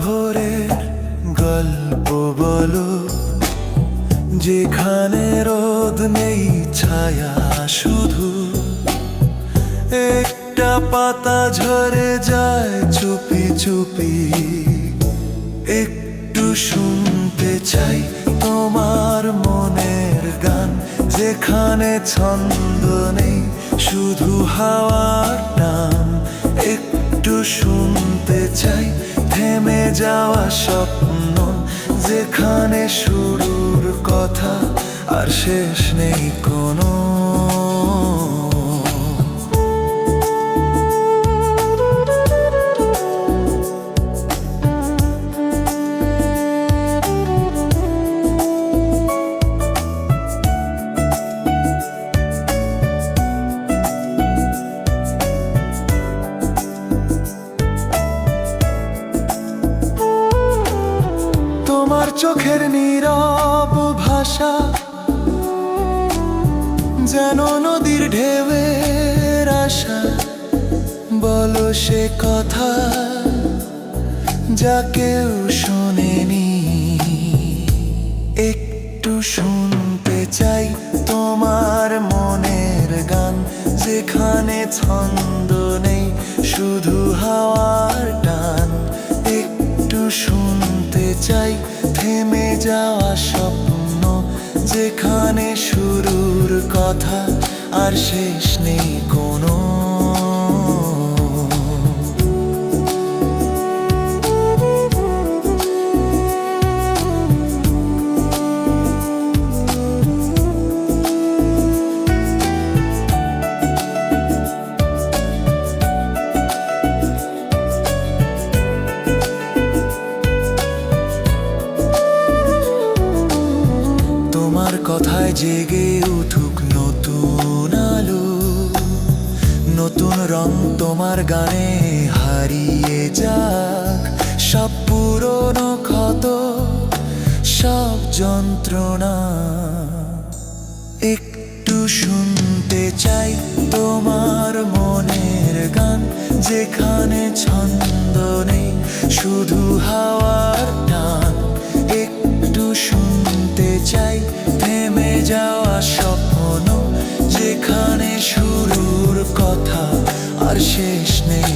ভোরের গল্প বলো, যেখানে রোদ নেই, ছায়া শুধু। একটা পাতা ঝরে যায় চুপি চুপি। একটু শুনতে চাই তোমার মনের গান, যেখানে ছন্দ নেই, শুধু হাওয়ার টান একটু শুনতে চাই থেমে যাওয়া স্বপ্ন যেখানে শুরুর কথা আর শেষ নেই কোনো। চোখের নীরব ভাষা, যেন নদীর ঢেউয়ের আশা। বলো সে কথা যা কেউ শোনেনি। একটু শুনতে চাই তোমার মনের গান, যেখানে ছন্দ নেই, শুধু হাওয়ার টান। একটু শুনতে চাই থেমে যাওয়া স্বপ্ন যেখানে শুরুর কথা আর শেষ নেই কোনো। কথায় জেগে উঠুক নতুন আলো। নতুন রং তোমার গানে হারিয়ে যাক। সব পুরনো ক্ষত, সব যন্ত্রণা। একটু শুনতে চাই তোমার মনের গান। যেখানে ছন্দ নেই, শুধু হাওয়ার টান। একটু শুনতে কথা আর শেষ নেই